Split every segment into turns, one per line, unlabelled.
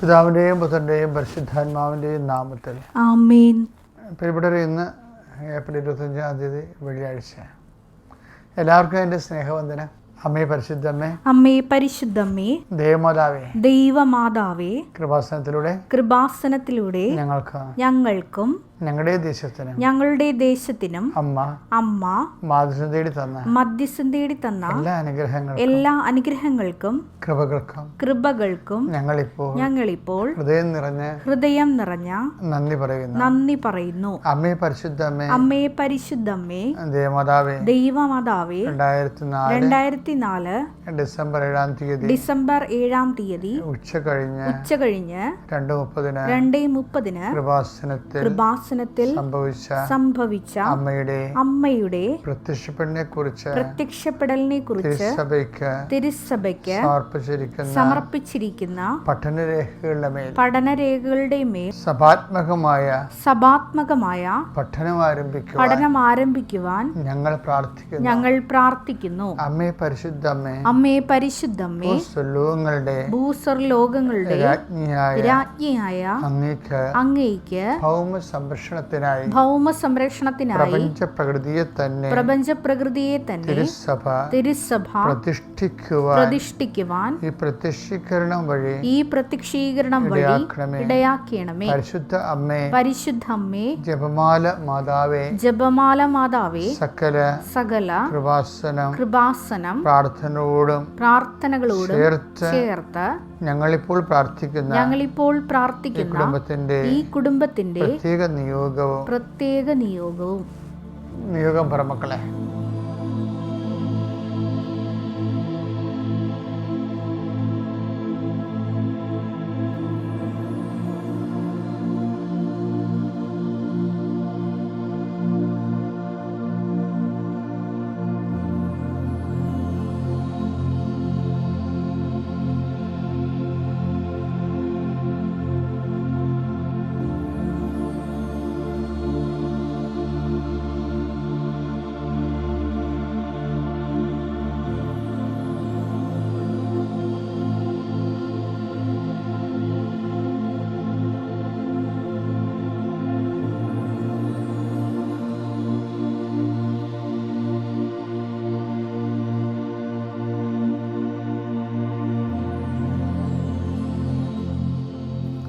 പിതാവിന്റെയും പുത്രന്റെയും പരിശുദ്ധാത്മാവിന്റെയും നാമത്തിൽ.
ആമേൻ.
ഇന്ന് ഏപ്രിൽ ഇരുപത്തഞ്ചാം തീയതി വെള്ളിയാഴ്ച. എല്ലാവർക്കും എന്റെ സ്നേഹവന്ദനം. അമ്മേ പരിശുദ്ധമ്മേ.
അമ്മേ പരിശുദ്ധമ്മേ.
ദേവമാതാവേ.
ദൈവമാതാവേ.
കൃപാസനത്തിലൂടെ
കൃപാസനത്തിലൂടെ
ഞങ്ങൾക്ക്
ഞങ്ങൾക്കും
ഞങ്ങളുടെ ദേശത്തിന്
ഞങ്ങളുടെ ദേശത്തിനും
അമ്മ
അമ്മ
തേടി തന്ന
മധ്യസ്ഥം തേടി തന്ന
എല്ലാ അനുഗ്രഹങ്ങൾക്കും
എല്ലാ അനുഗ്രഹങ്ങൾക്കും
കൃപകൾക്കും
കൃപകൾക്കും
ഞങ്ങളിപ്പോൾ
ഞങ്ങളിപ്പോൾ
ഹൃദയം നിറഞ്ഞ
ഹൃദയം നിറഞ്ഞ
നന്ദി പറയുന്നു.
നന്ദി പറയുന്നു.
അമ്മേ പരിശുദ്ധമ്മേ
അമ്മേ പരിശുദ്ധമ്മേ
ദേവമാതാവേ
ദൈവമാതാവേ
രണ്ടായിരത്തി നാല്
രണ്ടായിരത്തി നാല്
ഡിസംബർ ഏഴാം തീയതി
ഡിസംബർ ഏഴാം തീയതി
ഉച്ച കഴിഞ്ഞ്
ഉച്ച കഴിഞ്ഞ്
രണ്ട് മുപ്പതിന്
രണ്ടേ മുപ്പതിന്
കൃപാസനത്തിൽ
കൃപാസനത്തിൽ
സംഭവിച്ച
സംഭവിച്ച
അമ്മയുടെ
അമ്മയുടെ
പ്രത്യക്ഷപ്പെടലിനെ കുറിച്ച്
പ്രത്യക്ഷപ്പെടലിനെ കുറിച്ച്
തിരുസഭയ്ക്ക്
തിരുസഭയ്ക്ക്
സമർപ്പിച്ചിരിക്കുന്ന
സമർപ്പിച്ചിരിക്കുന്ന
പഠനരേഖകളുടെ മേൽ
പഠനരേഖകളുടെ മേൽ
സഭാത്മകമായ
സഭാത്മകമായ
പഠനം ആരംഭിക്കുക
പഠനം ആരംഭിക്കുവാൻ
ഞങ്ങൾ പ്രാർത്ഥിക്കുന്നു.
ഞങ്ങൾ പ്രാർത്ഥിക്കുന്നു.
അമ്മേ പരിശുദ്ധമ്മേ
അമ്മേ പരിശുദ്ധമ്മേ
ലോകങ്ങളുടെ
ഭൂസർ ലോകങ്ങളുടെ
രാജ്ഞിയായ
രാജ്ഞിയായ
അങ്ങേക്ക്
അങ്ങേക്ക്
ഭൗമ സംരക്ഷണത്തിനായി
ഭൗമ സംരക്ഷണത്തിനായി
പ്രപഞ്ച പ്രകൃതിയെ തന്നെ
പ്രപഞ്ച പ്രകൃതിയെ തന്നെ
തിരുസഭ
തിരുസഭ
പ്രതിഷ്ഠിക്കുവാൻ
പ്രതിഷ്ഠിക്കുവാൻ
ഈ പ്രത്യക്ഷീകരണം വഴി
ഈ പ്രത്യക്ഷീകരണം വഴി
ഇടയാക്കണമേ. പരിശുദ്ധ അമ്മേ
പരിശുദ്ധ അമ്മേ
ജപമാല മാതാവേ
ജപമാല മാതാവേ
സകല
സകല
കൃപാസനം
കൃപാസനം
പ്രാർത്ഥനയോടും
പ്രാർത്ഥനകളോടും
ചേർത്ത്
ചേർത്ത്
ഞങ്ങളിപ്പോൾ പ്രാർത്ഥിക്കുന്ന
ഞങ്ങളിപ്പോൾ പ്രാർത്ഥിക്കുന്ന
കുടുംബത്തിന്റെ
ഈ കുടുംബത്തിന്റെ
പ്രത്യേക നിയോഗവും
പ്രത്യേക നിയോഗവും.
നിയോഗം പറ മക്കളെ.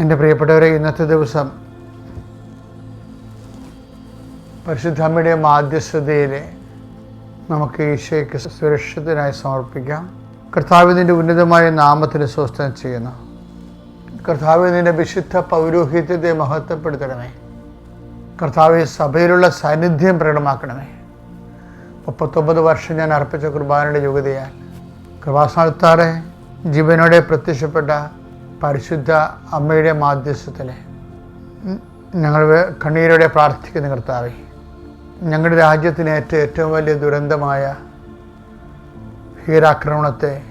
എന്റെ പ്രിയപ്പെട്ടവരെ ഇന്നത്തെ ദിവസം പരിശുദ്ധമ്മയുടെ മാധ്യസ്ഥതയിൽ നമുക്ക് ഈശോയ്ക്ക് സുരക്ഷിതനായി സമർപ്പിക്കാം. കർത്താവിന്റെ ഉന്നതമായ നാമത്തിന് സ്വസ്ഥം ചെയ്യുന്നു. കർത്താവിന്റെ വിശുദ്ധ പൗരോഹിത്യത്തെ മഹത്വപ്പെടുത്തണമേ. കർത്താവ് സഭയിലുള്ള സാന്നിധ്യം പ്രകടമാക്കണമേ. മുപ്പത്തൊമ്പത് വർഷം ഞാൻ അർപ്പിച്ച കുർബാനയുടെ യോഗ്യതയാൽ കൃപാസ്ഥാനത്താറെ ജീവനോടെ പ്രത്യക്ഷപ്പെട്ട പരിശുദ്ധ അമ്മയുടെ മാധ്യസ്ഥത്തിന് ഞങ്ങൾ കണ്ണീരോടെ പ്രാർത്ഥിക്കുന്ന കർത്താവെ ഞങ്ങളുടെ രാജ്യത്തിന് ഏറ്റവും വലിയ ദുരന്തമായ ഭീകരാക്രമണത്തെ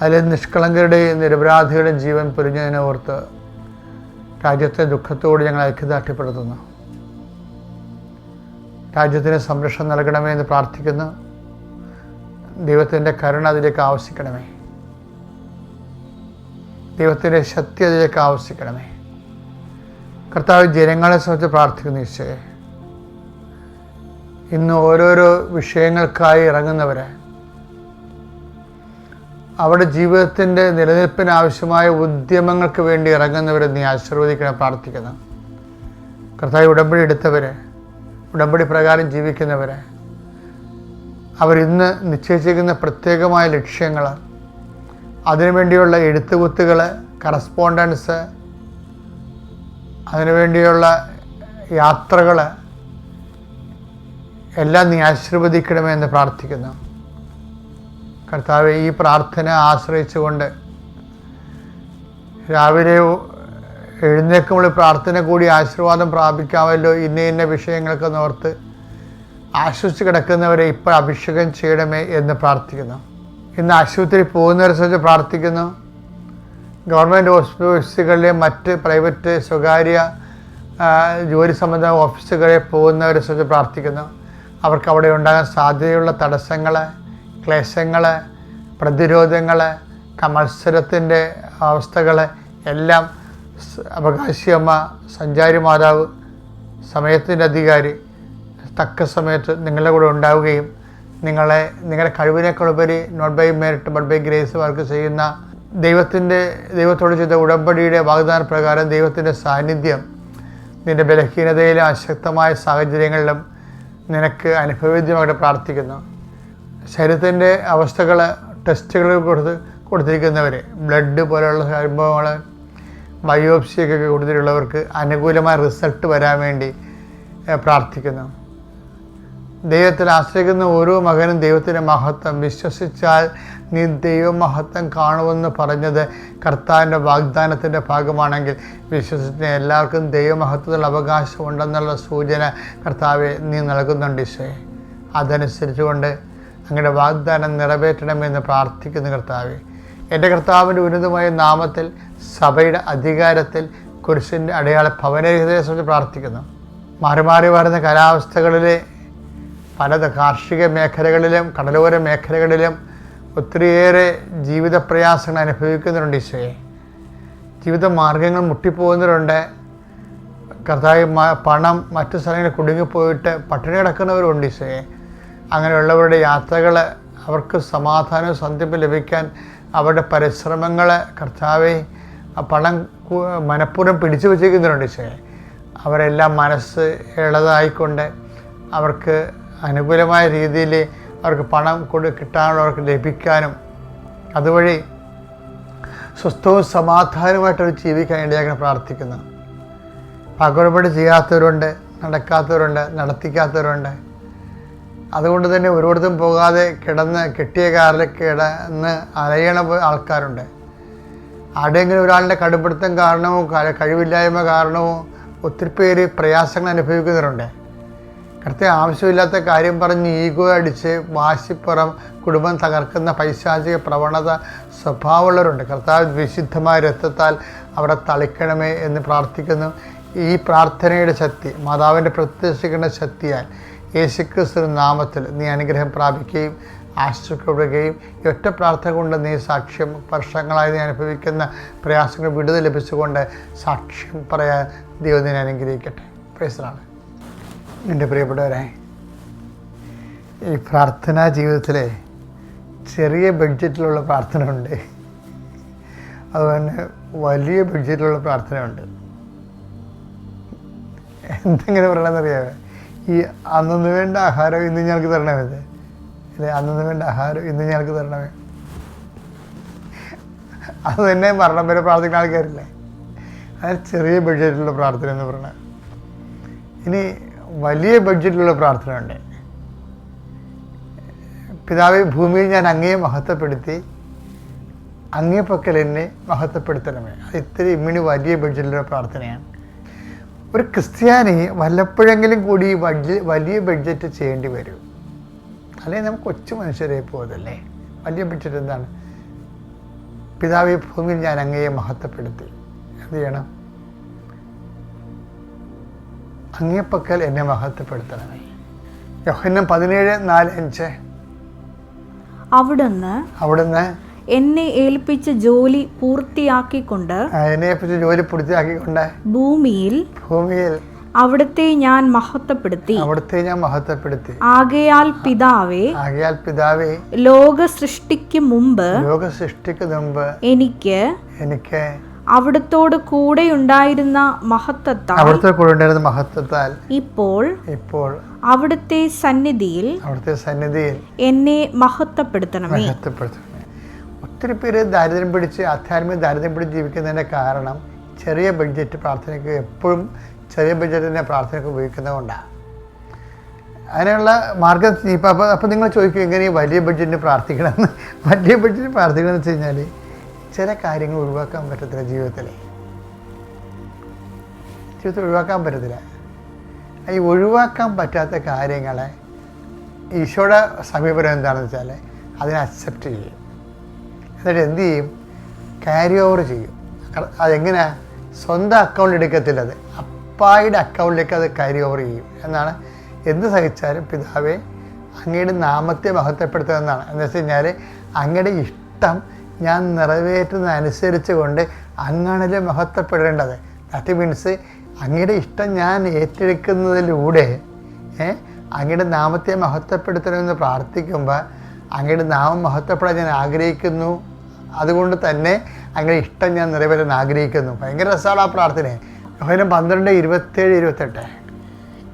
അതിലെ നിഷ്കളങ്കരുടെയും നിരപരാധികളുടെയും ജീവൻ പൊരിഞ്ഞതിനെ ഓർത്ത് രാജ്യത്തെ ദുഃഖത്തോട് ഞങ്ങൾ ഐക്യദാർഢ്യപ്പെടുത്തുന്നു. രാജ്യത്തിന് സംരക്ഷണം നൽകണമേ എന്ന് പ്രാർത്ഥിക്കുന്നു. ദൈവത്തിന്റെ കരുണ അതിലേക്ക് ആവശ്യിക്കണമേ ദൈവത്തിന്റെ ശക്തി അതിലേക്ക് ആവശ്യിക്കണമേ. കർത്താവ് ജനങ്ങളെ സംബന്ധിച്ച് പ്രാർത്ഥിക്കുന്നു ഈശോയെ. ഇന്ന് ഓരോരോ വിഷയങ്ങൾക്കായി ഇറങ്ങുന്നവരെ അവരുടെ ജീവിതത്തിന്റെ നിലനിൽപ്പിന് ആവശ്യമായ ഉദ്യമങ്ങൾക്ക് വേണ്ടി ഇറങ്ങുന്നവരെ നീ ആശീർവദിക്കണം പ്രാർത്ഥിക്കുന്നു. കർത്താവ് ഉടമ്പടി എടുത്തവരെ ഉടമ്പടി പ്രകാരം ജീവിക്കുന്നവരെ അവരിന്ന് നിശ്ചയിച്ചിരിക്കുന്ന പ്രത്യേകമായ ലക്ഷ്യങ്ങൾ അതിനുവേണ്ടിയുള്ള എഴുത്തുകുത്തുകൾ കറസ്പോണ്ടൻസ് അതിനുവേണ്ടിയുള്ള യാത്രകൾ എല്ലാം നീ ആശീർവദിക്കണമേ എന്ന് പ്രാർത്ഥിക്കുന്നു. കർത്താവ് ഈ പ്രാർത്ഥന ആശ്രയിച്ചുകൊണ്ട് രാവിലെ എഴുന്നേക്കുമ്പോൾ പ്രാർത്ഥന കൂടി ആശീർവാദം പ്രാപിക്കാമല്ലോ. ഇന്ന ഇന്ന വിഷയങ്ങളൊക്കെ നോർത്ത് ആശ്വസിച്ച് കിടക്കുന്നവരെ ഇപ്പോൾ അഭിഷേകം ചെയ്യണമേ എന്ന് പ്രാർത്ഥിക്കുന്നു. ഇന്ന് ആശുപത്രി പോകുന്നവരെ പ്രാർത്ഥിക്കുന്നു. ഗവൺമെന്റ് ഓഫീസുകളിലെ മറ്റ് പ്രൈവറ്റ് സ്വകാര്യ ജോലി സംബന്ധ ഓഫീസുകളിൽ പോകുന്നവരെ സംബന്ധിച്ച് പ്രാർത്ഥിക്കുന്നു. അവർക്ക് അവിടെ ഉണ്ടാകാൻ സാധ്യതയുള്ള തടസ്സങ്ങൾ ക്ലേശങ്ങൾ പ്രതിരോധങ്ങൾ മത്സരത്തിന്റെ അവസ്ഥകൾ എല്ലാം അവകാശിയമ്മ സഞ്ചാരി മാതാവ് സമയത്തിന്റെ അധികാരി തക്ക സമയത്ത് നിങ്ങളുടെ കൂടെ ഉണ്ടാവുകയും നിങ്ങളെ നിങ്ങളുടെ കഴിവിനേക്കാളുപരി not by merit but by grace work ചെയ്യുന്ന ദൈവത്തിന്റെ ദൈവത്തോട് ചെയ്ത ഉടമ്പടിയുടെ വാഗ്ദാന പ്രകാരം ദൈവത്തിന്റെ സാന്നിധ്യം നിന്റെ ബലഹീനതയിലും അശക്തമായ സാഹചര്യങ്ങളിലും നിനക്ക് അനുഭവവേദ്യമായിട്ട് പ്രാർത്ഥിക്കുന്നു. ശരീരത്തിന്റെ അവസ്ഥകൾ ടെസ്റ്റുകൾ കൊടുത്ത് കൊടുത്തിരിക്കുന്നവർ ബ്ലഡ് പോലെയുള്ള സംഭവങ്ങൾ ബയോപ്സിയൊക്കെ കൊടുത്തിട്ടുള്ളവർക്ക് അനുകൂലമായ റിസൾട്ട് വരാൻ വേണ്ടി പ്രാർത്ഥിക്കുന്നു. ദൈവത്തിൽ ആശ്രയിക്കുന്ന ഓരോ മകനും ദൈവത്തിന്റെ മഹത്വം വിശ്വസിച്ചാൽ നീ ദൈവമഹത്വം കാണുമെന്ന് പറഞ്ഞത് കർത്താവിന്റെ വാഗ്ദാനത്തിന്റെ ഭാഗമാണെങ്കിൽ വിശ്വസിച്ച എല്ലാവർക്കും ദൈവമഹത്വത്തിലുള്ള അവകാശം ഉണ്ടെന്നുള്ള സൂചന കർത്താവെ നീ നൽകുന്നുണ്ട് ഈശോയെ. അതനുസരിച്ചുകൊണ്ട് അങ്ങയുടെ വാഗ്ദാനം നിറവേറ്റണമെന്ന് പ്രാർത്ഥിക്കുന്നു കർത്താവെ. എന്റെ കർത്താവിന്റെ ഉന്നതമായ നാമത്തിൽ സഭയുടെ അധികാരത്തിൽ കുരിശിന്റെ അടയാള ഭവനരഹിതയെ സംബന്ധിച്ച് പ്രാർത്ഥിക്കുന്നു. മാറി മാറി വരുന്ന കാലാവസ്ഥകളിലെ പല കാർഷിക മേഖലകളിലും കടലോര മേഖലകളിലും ഒത്തിരിയേറെ ജീവിത പ്രയാസങ്ങൾ അനുഭവിക്കുന്നുണ്ട് ഈശോയെ. ജീവിത മാർഗങ്ങൾ മുട്ടിപ്പോകുന്നവരുണ്ട്. കർത്താവ് പണം മറ്റു സ്ഥലങ്ങളിൽ കുടുങ്ങിപ്പോയിട്ട് പട്ടിണി കിടക്കുന്നവരുണ്ട് ഈശോയെ. അങ്ങനെയുള്ളവരുടെ യാത്രകൾ അവർക്ക് സമാധാനവും സന്ധിപ്പും ലഭിക്കാൻ അവരുടെ പരിശ്രമങ്ങൾ കർത്താവെ പണം മനഃപൂർവം പിടിച്ചു വച്ചിരിക്കുന്നവരുണ്ട് ഈശോയെ. അവരെല്ലാം മനസ്സ് ഇളതായിക്കൊണ്ട് അവർക്ക് അനുകൂലമായ രീതിയിൽ അവർക്ക് പണം കൊടു കിട്ടാനുള്ളവർക്ക് ലഭിക്കാനും അതുവഴി സ്വസ്ഥവും സമാധാനവുമായിട്ടവർ അവർ ജീവിക്കാൻ ഇടയാക്കാൻ പ്രാർത്ഥിക്കുന്നു. പകർപടി ചെയ്യാത്തവരുണ്ട് നടക്കാത്തവരുണ്ട് നടത്തിക്കാത്തവരുണ്ട്. അതുകൊണ്ട് തന്നെ ഒരിടത്തും പോകാതെ കിടന്ന് കെട്ടിയ കാറിൽ കിടന്ന് അലയണ ആൾക്കാരുണ്ട്. ആടെങ്കിലും ഒരാളുടെ കടുപ്പിടുത്തം കാരണമോ കഴിവില്ലായ്മ കാരണമോ ഒത്തിരി പേര് പ്രയാസങ്ങൾ അനുഭവിക്കുന്നവരുണ്ട്. കൃത്യം ആവശ്യമില്ലാത്ത കാര്യം പറഞ്ഞ് ഈഗോ അടിച്ച് വാശിപ്പുറം കുടുംബം തകർക്കുന്ന പൈശാചിക പ്രവണത സ്വഭാവമുള്ളവരുണ്ട്. കർത്താവ് വിശുദ്ധമായ രക്തത്താൽ അവരെ തളിക്കണമേ എന്ന് പ്രാർത്ഥിക്കുന്നു. ഈ പ്രാർത്ഥനയുടെ ശക്തി മാതാവിന്റെ പ്രത്യക്ഷിക്കുന്ന ശക്തിയാൽ യേശുക്രിസ്തു നാമത്തിൽ നീ അനുഗ്രഹം പ്രാപിക്കുകയും ആശ്രയിക്കപ്പെടുകയും ഒറ്റ പ്രാർത്ഥന കൊണ്ട് നീ സാക്ഷ്യം വർഷങ്ങളായി നീ അനുഭവിക്കുന്ന പ്രയാസങ്ങൾ വിടുതൽ ലഭിച്ചുകൊണ്ട് സാക്ഷ്യം പറയാൻ ദൈവം നിന്നെ അനുഗ്രഹിക്കട്ടെ. പ്രേസറാണ് എന്റെ പ്രിയപ്പെട്ടവരെ ഈ പ്രാർത്ഥനാ ജീവിതത്തിലെ ചെറിയ ബഡ്ജറ്റിലുള്ള പ്രാർത്ഥന ഉണ്ട് അതുപോലെ വലിയ ബഡ്ജറ്റിലുള്ള പ്രാർത്ഥന പ്രാർത്ഥനയുണ്ട്. എന്തെങ്കിലും പറയണമെന്നറിയാമോ ഈ അന്നു വേണ്ട ആഹാരം ഇന്ന് ഞങ്ങൾക്ക് തരണമേ അല്ലെ? അന്നു വേണ്ട ആഹാരം ഇന്ന് ഞങ്ങൾക്ക് തരണമേ? അത് തന്നെ മരണം വരെ പ്രാർത്ഥിക്കുന്ന ആൾക്കാരില്ലേ? അത് ചെറിയ ബഡ്ജറ്റിലുള്ള പ്രാർത്ഥന എന്ന് പറഞ്ഞാൽ. ഇനി വലിയ ബഡ്ജറ്റിലുള്ള പ്രാർത്ഥനയുണ്ട്. പിതാവെ ഭൂമിയിൽ ഞാൻ അങ്ങയെ മഹത്വപ്പെടുത്തി അങ്ങേ പക്കൽ എന്നെ മഹത്വപ്പെടുത്തണമേ. അത് ഇത്തിരി ഇമ്മിണി വലിയ ബഡ്ജറ്റിലുള്ള പ്രാർത്ഥനയാണ്. ഒരു ക്രിസ്ത്യാനി വല്ലപ്പോഴെങ്കിലും കൂടി ഈ വലിയ ബഡ്ജറ്റ് ചെയ്യേണ്ടി വരും. അല്ലെങ്കിൽ നമുക്ക് കൊച്ചു മനുഷ്യരെ പോകതല്ലേ വലിയ ബഡ്ജറ്റ് എന്താണ്? പിതാവെ ഭൂമിയിൽ ഞാൻ അങ്ങയെ മഹത്വപ്പെടുത്തി. എന്ത് ചെയ്യണം? അങ്ങേ പക്കൽ എന്നെ മഹത്വപ്പെടുത്തണമേ യോഹന്നം പതിനേഴ് നാല് അഞ്ച്.
അവിടുന്ന്
അവിടുന്ന്
എന്നെ ഏൽപ്പിച്ച ജോലി പൂർത്തിയാക്കിക്കൊണ്ട്
എന്നെ ഏൽപ്പിച്ച ജോലി പൂർത്തിയാക്കിക്കൊണ്ട്
ഭൂമിയിൽ
ഭൂമിയിൽ
അവിടുത്തെ ഞാൻ മഹത്വപ്പെടുത്തി.
അവിടുത്തെ ഞാൻ മഹത്വപ്പെടുത്തി.
ആകയാൽ പിതാവേ
ആകയാൽ പിതാവേ
ലോക സൃഷ്ടിക്ക് മുമ്പ്
ലോക സൃഷ്ടിക്ക് മുമ്പ്
എനിക്ക്
എനിക്ക്
അവിടുത്തോട് കൂടെയുണ്ടായിരുന്ന മഹത്വത്താൽ
അവിടുത്തെ കൂടെ ഉണ്ടായിരുന്ന മഹത്വത്താൽ
ഇപ്പോൾ
ഇപ്പോൾ
അവിടുത്തെ സന്നിധിയിൽ
അവിടുത്തെ സന്നിധിയിൽ
എന്നെ മഹത്വപ്പെടുത്തണമേ.
മഹത്വപ്പെടുത്തണമേ. ഒത്തിരി പേര് ദാരിദ്ര്യം പിടിച്ച് ആധ്യാത്മിക ദാരിദ്ര്യം പിടിച്ച് ജീവിക്കുന്നതിന്റെ കാരണം ചെറിയ ബഡ്ജറ്റ് പ്രാർത്ഥനയ്ക്ക് എപ്പോഴും ചെറിയ ബഡ്ജറ്റിനെ പ്രാർത്ഥനയ്ക്ക് ഉപയോഗിക്കുന്നതുകൊണ്ടാണ് അതിനുള്ള മാർഗം ഇപ്പം അപ്പോൾ അപ്പോൾ നിങ്ങൾ ചോദിക്കും എങ്ങനെ വലിയ ബഡ്ജറ്റിന് പ്രാർത്ഥിക്കണമെന്ന്? വലിയ ബഡ്ജറ്റിന് പ്രാർത്ഥിക്കണമെന്ന് വെച്ച് കഴിഞ്ഞാൽ ചില കാര്യങ്ങൾ ഒഴിവാക്കാൻ പറ്റത്തില്ല ജീവിതത്തിൽ. ജീവിതത്തിൽ ഒഴിവാക്കാൻ പറ്റത്തില്ല. ഈ ഒഴിവാക്കാൻ പറ്റാത്ത കാര്യങ്ങളെ ഈശോയുടെ സമീപനം എന്താണെന്ന് വെച്ചാൽ അതിനെ അക്സെപ്റ്റ് ചെയ്യും. എന്നിട്ട് എന്ത് ചെയ്യും? ക്യാരി ഓവർ ചെയ്യും. അതെങ്ങനെ? സ്വന്തം അക്കൗണ്ട് എടുക്കത്തില്ല അത്. അപ്പായുടെ അക്കൗണ്ടിലേക്ക് അത് ക്യാരി ഓവർ ചെയ്യും. എന്നാണ് എന്ത് സഹിച്ചാലും പിതാവെ അങ്ങയുടെ നാമത്തെ മഹത്വപ്പെടുത്തുക എന്നാണ്. എന്ന് വെച്ച് കഴിഞ്ഞാൽ അങ്ങയുടെ ഇഷ്ടം ഞാൻ നിറവേറ്റുന്നതനുസരിച്ച് കൊണ്ട് അങ്ങാണിലെ മഹത്വപ്പെടേണ്ടത്. ദാറ്റ് മീൻസ് അങ്ങയുടെ ഇഷ്ടം ഞാൻ ഏറ്റെടുക്കുന്നതിലൂടെ അങ്ങയുടെ നാമത്തെ മഹത്വപ്പെടുത്തണമെന്ന് പ്രാർത്ഥിക്കുമ്പോൾ അങ്ങയുടെ നാമം മഹത്വപ്പെടാൻ ഞാൻ ആഗ്രഹിക്കുന്നു. അതുകൊണ്ട് തന്നെ അങ്ങയുടെ ഇഷ്ടം ഞാൻ നിറവേറ്റാൻ ആഗ്രഹിക്കുന്നു. ഭയങ്കര രസമാണ് ആ പ്രാർത്ഥന. പന്ത്രണ്ട് ഇരുപത്തേഴ് ഇരുപത്തെട്ട്.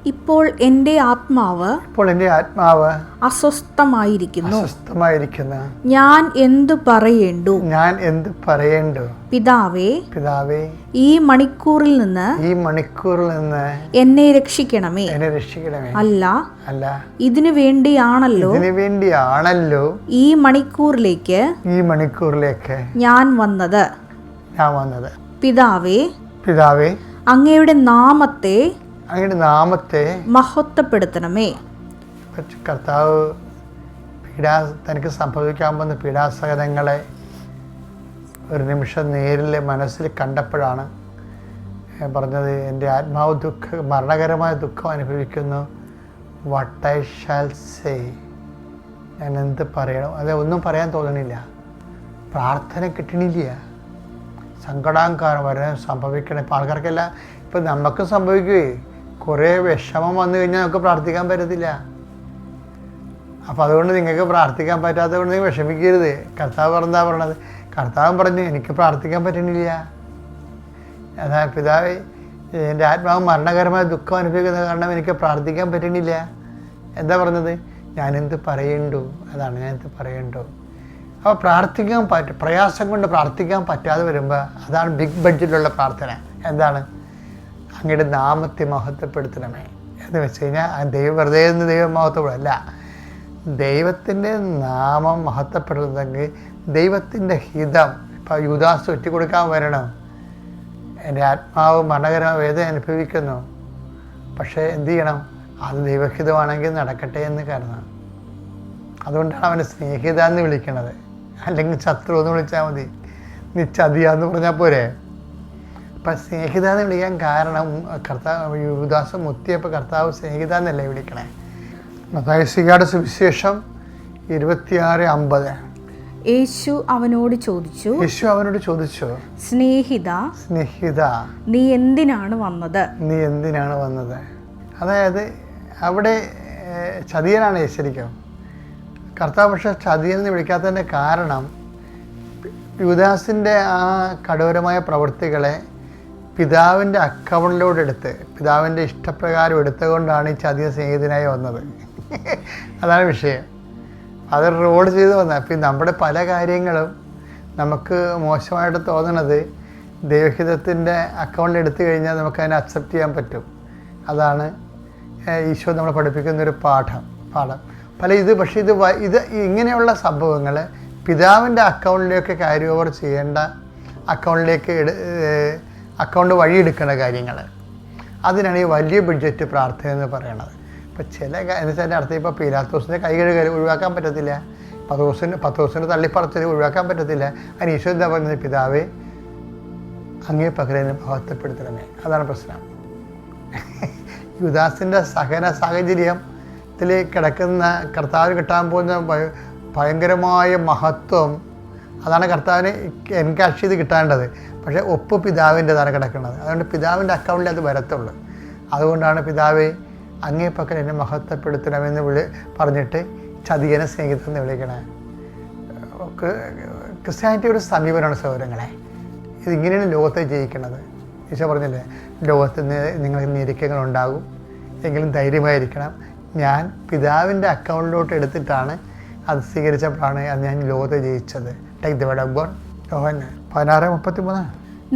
ഇപ്പോൾ എന്റെ ആത്മാവ്
ഇപ്പോൾ എന്റെ ആത്മാവ്
അസ്വസ്ഥമായിരിക്കുന്നു.
അസ്വസ്ഥമായിരിക്കുന്നു.
ഞാൻ എന്തു പറയേണ്ടു?
ഞാൻ എന്ത് പറയേണ്ടു?
പിതാവേ
പിതാവേ
ഈ മണിക്കൂറിൽ നിന്ന്
ഈ മണിക്കൂറിൽ നിന്ന്
എന്നെ രക്ഷിക്കണമേ.
എന്നെ രക്ഷിക്കണമേ.
അല്ല
അല്ല.
ഇതിനു വേണ്ടിയാണല്ലോ
ഇതിനു വേണ്ടിയാണല്ലോ
ഈ മണിക്കൂറിലേക്ക്
ഈ മണിക്കൂറിലേക്ക്
ഞാൻ വന്നത്.
ഞാൻ വന്നത്.
പിതാവേ
പിതാവേ
അങ്ങയുടെ നാമത്തെ
അങ്ങയുടെ നാമത്തെ
മഹത്വപ്പെടുത്തണമേ.
കർത്താവ് പീഡാ തനിക്ക് സംഭവിക്കാൻ പോകുന്ന പീഡാസഹനങ്ങളെ ഒരു നിമിഷം നേരിൽ മനസ്സിൽ കണ്ടപ്പോഴാണ് പറഞ്ഞത് എന്റെ ആത്മാവ് ദുഃഖ മരണകരമായ ദുഃഖം അനുഭവിക്കുന്നു. വട്ട് ഐ ഷാൽ സേ ഞാൻ എന്ത് പറയണം? അത് ഒന്നും പറയാൻ തോന്നണില്ല പ്രാർത്ഥന കിട്ടണില്ല. സങ്കടാങ്കാരം വരെ സംഭവിക്കണം. ഇപ്പം ആൾക്കാർക്കെല്ലാം ഇപ്പം നമുക്ക് സംഭവിക്കുകയെ കുറേ വിഷമം വന്നു കഴിഞ്ഞാൽ നമുക്ക് പ്രാർത്ഥിക്കാൻ പറ്റത്തില്ല. അപ്പോൾ അതുകൊണ്ട് നിങ്ങൾക്ക് പ്രാർത്ഥിക്കാൻ പറ്റാത്തത് കൊണ്ട് നിങ്ങൾ വിഷമിക്കരുത്. കർത്താവ് പറഞ്ഞാ പറഞ്ഞത്. കർത്താവ് പറഞ്ഞു എനിക്ക് പ്രാർത്ഥിക്കാൻ പറ്റണില്ല. അതാ പിതാവ് എന്റെ ആത്മാവ് മരണകരമായ ദുഃഖം അനുഭവിക്കുന്ന കാരണം എനിക്ക് പ്രാർത്ഥിക്കാൻ പറ്റണില്ല. എന്താ പറഞ്ഞത്? ഞാനെന്ത് പറയണ്ടു? അതാണ് ഞാനെന്ത് പറയണ്ടു. അപ്പോൾ പ്രാർത്ഥിക്കാൻ പറ്റും പ്രയാസം കൊണ്ട് പ്രാർത്ഥിക്കാൻ പറ്റാതെ വരുമ്പോൾ അതാണ് ബിഗ് ബഡ്ജറ്റിലുള്ള പ്രാർത്ഥന. എന്താണ്? അങ്ങയുടെ നാമത്തെ മഹത്വപ്പെടുത്തണമേ. എന്ന് വെച്ച് കഴിഞ്ഞാൽ ദൈവം വെറുതെ നിന്ന് ദൈവം മഹത്വപ്പെടല്ല ദൈവത്തിന്റെ നാമം മഹത്വപ്പെടുന്നെങ്കിൽ ദൈവത്തിന്റെ ഹിതം ഇപ്പം യുദാസ് ഒറ്റിക്കൊടുക്കാൻ വരണം. എന്റെ ആത്മാവ് മരണകരമായ വേദന അനുഭവിക്കുന്നു. പക്ഷേ എന്തു ചെയ്യണം? അത് ദൈവഹിതമാണെങ്കിൽ നടക്കട്ടെ എന്ന് കരുതണം അതുകൊണ്ടാണ് അവനെ സ്നേഹിത എന്ന് വിളിക്കണത്. അല്ലെങ്കിൽ ശത്രു എന്ന് വിളിച്ചാൽ മതി. നീ ചതിയാന്ന് പറഞ്ഞാൽ പോരെ. അപ്പം സ്നേഹിത എന്ന് വിളിക്കാൻ കാരണം കർത്താവ് യുവദാസം മുത്തിയപ്പോൾ കർത്താവ് സ്നേഹിത എന്നല്ലേ വിളിക്കണേ മതായസികാട് സുവിശേഷം ഇരുപത്തിയാറ് അമ്പത്.
യേശു അവനോട് ചോദിച്ചു
യേശു അവനോട് ചോദിച്ചു
സ്നേഹിത
സ്നേഹിത
നീ എന്തിനാണ് വന്നത്?
നീ എന്തിനാണ് വന്നത്? അതായത് അവിടെ ചതിയനാണ് ശരിക്കും. കർത്താവ് പക്ഷെ ചതിയൻ എന്ന് വിളിക്കാത്തതിന്റെ കാരണം യുദാസിന്റെ ആ കഠോരമായ പ്രവൃത്തികളെ പിതാവിന്റെ അക്കൗണ്ടിലൂടെ എടുത്ത് പിതാവിന്റെ ഇഷ്ടപ്രകാരം എടുത്തുകൊണ്ടാണ് ഈ ചതിയ സ്നേഹിതനായി വന്നത്. അതാണ് വിഷയം. അത് റോഡ് ചെയ്ത് വന്നത് അപ്പം നമ്മുടെ പല കാര്യങ്ങളും നമുക്ക് മോശമായിട്ട് തോന്നണത് ദൈവഹിതത്തിന്റെ അക്കൗണ്ടിൽ എടുത്തു കഴിഞ്ഞാൽ നമുക്ക് അതിനെ അക്സെപ്റ്റ് ചെയ്യാൻ പറ്റും. അതാണ് ഈശോ നമ്മൾ പഠിപ്പിക്കുന്ന ഒരു പാഠം പാഠം. പല ഇത് പക്ഷേ ഇത് ഇത് ഇങ്ങനെയുള്ള സംഭവങ്ങൾ പിതാവിന്റെ അക്കൗണ്ടിലേക്ക് കാരി ഓവർ ചെയ്യേണ്ട അക്കൗണ്ടിലേക്ക് എടു അക്കൗണ്ട് വഴി എടുക്കേണ്ട കാര്യങ്ങൾ. അതിനാണ് ഈ വലിയ ബഡ്ജറ്റ് പ്രാർത്ഥന എന്ന് പറയുന്നത് ഇപ്പം ചില എന്ന് വെച്ചാൽ അടുത്ത ഇപ്പോൾ പീലാത്തോസിന്റെ കൈ കഴുകൽ ഒഴിവാക്കാൻ പറ്റത്തില്ല. പത്തോസിന് പത്തോസിന് തള്ളിപ്പറച്ചത് ഒഴിവാക്കാൻ പറ്റത്തില്ല. അതിന് ഈശോ എന്താ പറയുന്നത് പിതാവേ അങ്ങേ പകരം മഹത്വപ്പെടുത്തണമേ. അതാണ് പ്രശ്നം. യുദാസിന്റെ സഹന സാഹചര്യത്തിൽ കിടക്കുന്ന കർത്താവിന് കിട്ടാൻ പോകുന്ന ഭയ- ഭയങ്കരമായ മഹത്വം. അതാണ് കർത്താവിന് എൻകാഷ് ചെയ്ത് കിട്ടേണ്ടത്. പക്ഷേ ഒപ്പ് പിതാവിന്റെതാണ് കിടക്കുന്നത്. അതുകൊണ്ട് പിതാവിന്റെ അക്കൗണ്ടിൽ അത് വരത്തുള്ളൂ. അതുകൊണ്ടാണ് പിതാവെ അങ്ങേ പക്കൽ എന്നെ മഹത്വപ്പെടുത്തണമെന്ന് വിളി പറഞ്ഞിട്ട് ചതിയനെ സ്നേഹിതെന്ന് വിളിക്കണേ. ക്രിസ്ത്യാനിറ്റിയുടെ ക്രിസ്ത്യാനിറ്റി ഒരു സമീപനമാണ് സൗരങ്ങളെ. ഇതിങ്ങനെയാണ് ലോകത്തെ ജയിക്കുന്നത് ഈശോ പറഞ്ഞില്ലേ ലോകത്ത് നിങ്ങൾക്ക് ഞെരുക്കങ്ങൾ ഉണ്ടാകും. എങ്കിലും ധൈര്യമായിരിക്കണം. ഞാൻ പിതാവിന്റെ അക്കൗണ്ടിലോട്ട് എടുത്തിട്ടാണ് അത് സ്വീകരിച്ചപ്പോഴാണ് അത് ഞാൻ ലോകത്തെ ജയിച്ചത് take the word of God Yohan പതിനാറ് മുപ്പത്തി മൂന്ന്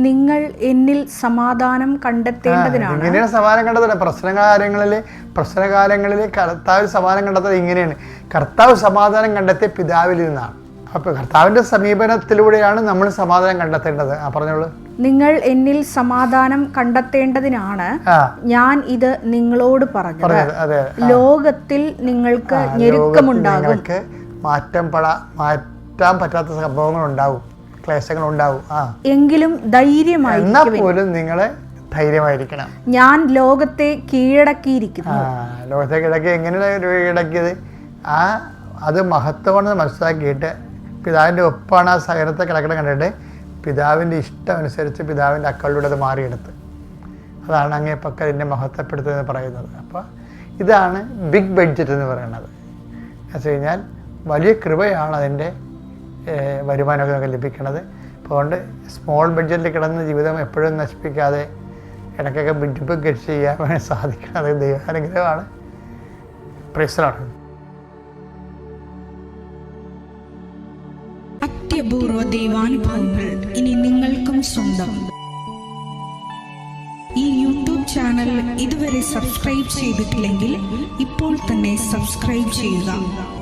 നിങ്ങൾ എന്നിൽ സമാധാനം കണ്ടെത്തേണ്ടതിനാണ്.
ഇങ്ങനെയാണ് സമാധാനം കണ്ടെത്തത് പ്രശ്നകാലങ്ങളിൽ പ്രശ്നകാലങ്ങളിൽ കർത്താവ് സമാധാനം കണ്ടെത്തത് ഇങ്ങനെയാണ്. കർത്താവ് സമാധാനം കണ്ടെത്തിയ പിതാവിൽ നിന്നാണ്. അപ്പോൾ കർത്താവിന്റെ സമീപനത്തിലൂടെയാണ് നമ്മൾ സമാധാനം കണ്ടെത്തേണ്ടത്. ആ പറഞ്ഞോളൂ.
നിങ്ങൾ എന്നിൽ സമാധാനം കണ്ടെത്തേണ്ടതിനാണ് ഞാൻ ഇത് നിങ്ങളോട് പറഞ്ഞത്. ലോകത്തിൽ നിങ്ങൾക്ക് ഞെരുക്കമുണ്ടാകും.
മാറ്റം പടാ മാറ്റാൻ പറ്റാത്ത സംഭവങ്ങൾ ഉണ്ടാവും ക്ലേശങ്ങൾ ഉണ്ടാവും ആ.
എങ്കിലും ധൈര്യമായി
എന്നാ പോലും നിങ്ങൾ ധൈര്യമായിരിക്കണം.
ഞാൻ ലോകത്തെ കീഴടക്കിയിരിക്കുന്നു.
ലോകത്തെ കിടക്കി എങ്ങനെയാണ് കീഴടക്കിയത്? ആ അത് മഹത്വമാണെന്ന് മനസ്സിലാക്കിയിട്ട് പിതാവിന്റെ ഒപ്പാണ് ആ സഹനത്തെ കിടക്കണം കണ്ടിട്ട് പിതാവിന്റെ ഇഷ്ടം അനുസരിച്ച് പിതാവിന്റെ അക്കളിലൂടെ അത് മാറിയെടുത്ത്. അതാണ് അങ്ങേ പക്കൽ എന്നെ മഹത്വപ്പെടുത്തുന്നത് പറയുന്നത്. അപ്പോൾ ഇതാണ് ബിഗ് ബഡ്ജറ്റ് എന്ന് പറയുന്നത്. എന്ന് വെച്ച് കഴിഞ്ഞാൽ വലിയ കൃപയാണ് അതിന്റെ വരുമാനമൊക്കെ നമുക്ക് ലഭിക്കുന്നത് അതുകൊണ്ട് സ്മോൾ ബഡ്ജറ്റിൽ കിടന്ന് ജീവിതം എപ്പോഴും നശിപ്പിക്കാതെ ഇടയ്ക്കൊക്കെ ബിഡിപ്പ് ഗെറ്റ് ചെയ്യാൻ സാധിക്കുന്നത്. ദൈവാനുഗ്രഹമാണ്. പ്രൈസലാണ്
അത്യപൂർവ ദൈവാനുഭവങ്ങൾ ഇനി നിങ്ങൾക്കും സ്വന്തം. ഈ യൂട്യൂബ് ചാനൽ ഇതുവരെ സബ്സ്ക്രൈബ് ചെയ്തിട്ടില്ലെങ്കിൽ ഇപ്പോൾ തന്നെ സബ്സ്ക്രൈബ് ചെയ്യുക.